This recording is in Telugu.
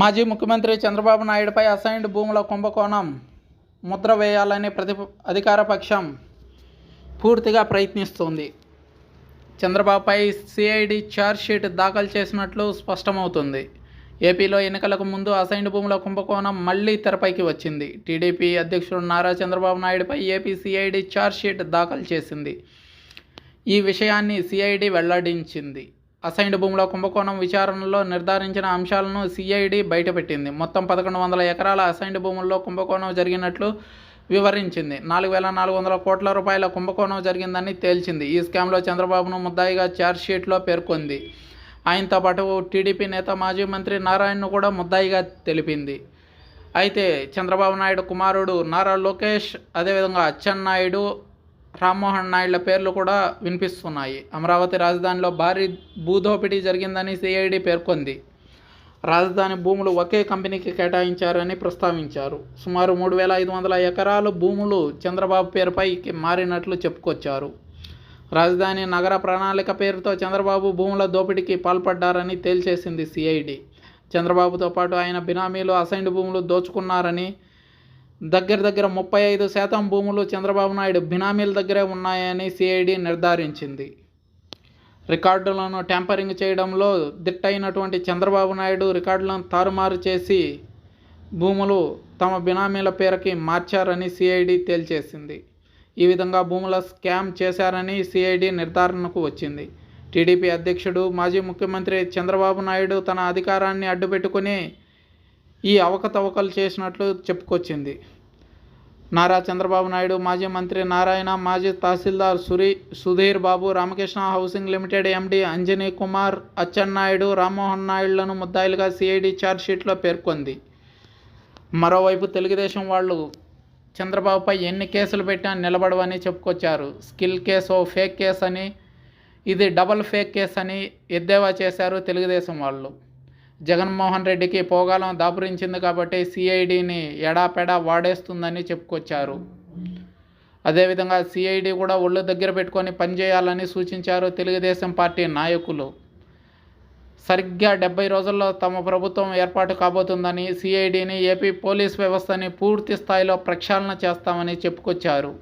మాజీ ముఖ్యమంత్రి చంద్రబాబు నాయుడుపై అసైన్డ్ భూముల కుంభకోణం ముద్ర వేయాలని ప్రతి అధికార పక్షం పూర్తిగా ప్రయత్నిస్తోంది. చంద్రబాబుపై సిఐడి ఛార్జ్షీట్ దాఖలు చేసినట్లు స్పష్టమవుతుంది. ఏపీలో ఎన్నికలకు ముందు అసైన్డ్ భూముల కుంభకోణం మళ్ళీ తెరపైకి వచ్చింది. టీడీపీ అధ్యక్షుడు నారా చంద్రబాబు నాయుడుపై ఏపీ సిఐడి ఛార్జ్షీట్ దాఖలు చేసింది. ఈ విషయాన్ని సిఐడి వెల్లడించింది. అసైన్డ్ భూముల కుంభకోణం విచారణలో నిర్ధారించిన అంశాలను సిఐడి బయటపెట్టింది. మొత్తం పదకొండు వందల ఎకరాల అసైన్డ్ భూముల్లో కుంభకోణం జరిగినట్లు వివరించింది. నాలుగు వేల నాలుగు వందల కోట్ల రూపాయల కుంభకోణం జరిగిందని తేల్చింది. ఈ స్కామ్లో చంద్రబాబును ముద్దాయిగా ఛార్జ్షీట్లో పేర్కొంది. ఆయనతో పాటు టీడీపీ నేత మాజీ మంత్రి నారాయణను కూడా ముద్దాయిగా తెలిపింది. అయితే చంద్రబాబు నాయుడు కుమారుడు నారా లోకేష్ అదేవిధంగా అచ్చెన్నాయుడు రామ్మోహన్ నాయుడుల పేర్లు కూడా వినిపిస్తున్నాయి. అమరావతి రాజధానిలో భారీ భూదోపిడీ జరిగిందని సిఐడి పేర్కొంది. రాజధాని భూములు ఒకే కంపెనీకి కేటాయించారని ప్రస్తావించారు. సుమారు మూడు వేల ఐదు వందల ఎకరాలు భూములు చంద్రబాబు పేరుపై మారినట్లు చెప్పుకొచ్చారు. రాజధాని నగర ప్రణాళిక పేరుతో చంద్రబాబు భూముల దోపిడీకి పాల్పడ్డారని తేల్చేసింది సిఐడి చంద్రబాబుతో పాటు ఆయన బినామీలు అసైన్డ్ భూములు దోచుకున్నారని దగ్గర దగ్గర ముప్పై ఐదు శాతం భూములు చంద్రబాబు నాయుడు బినామీల దగ్గరే ఉన్నాయని సిఐడి నిర్ధారించింది. రికార్డులను ట్యాంపరింగ్ చేయడంలో దిట్టయినటువంటి చంద్రబాబు నాయుడు రికార్డులను తారుమారు చేసి భూములు తమ బినామీల పేరుకి మార్చారని సిఐడి తేల్చేసింది. ఈ విధంగా భూముల స్కామ్ చేశారని సిఐడి నిర్ధారణకు వచ్చింది. టీడీపీ అధ్యక్షుడు మాజీ ముఖ్యమంత్రి చంద్రబాబు నాయుడు తన అధికారాన్ని అడ్డుపెట్టుకుని ఈ అవకతవకలు చేసినట్లు చెప్పుకొచ్చింది. నారా చంద్రబాబు నాయుడు మాజీ మంత్రి నారాయణ మాజీ తహసీల్దార్ సురీ Sudhir Babu Ramakrishna housing limited MD Anjani Kumar Atchannaidu Rammohan నాయుడులను ముద్దాయిలుగా సిఐడి ఛార్జ్షీట్లో పేర్కొంది. మరోవైపు తెలుగుదేశం వాళ్ళు చంద్రబాబుపై ఎన్ని కేసులు పెట్టినా నిలబడవని చెప్పుకొచ్చారు. స్కిల్ కేసు ఓ ఫేక్ కేసు అని ఇది డబల్ ఫేక్ కేసు అని ఎద్దేవా చేశారు తెలుగుదేశం వాళ్ళు. జగన్మోహన్ రెడ్డికి పోగాలం దాపురించింది కాబట్టి సిఐడిని ఎడాపెడా వాడేస్తుందని చెప్పుకొచ్చారు. అదేవిధంగా సిఐడి కూడా ఒళ్ళు దగ్గర పెట్టుకొని పనిచేయాలని సూచించారు తెలుగుదేశం పార్టీ నాయకులు. సరిగ్గా డెబ్బై రోజుల్లో తమ ప్రభుత్వం ఏర్పాటు కాబోతుందని సిఐడిని ఏపీ పోలీస్ వ్యవస్థని పూర్తి స్థాయిలో ప్రక్షాళన చేస్తామని చెప్పుకొచ్చారు.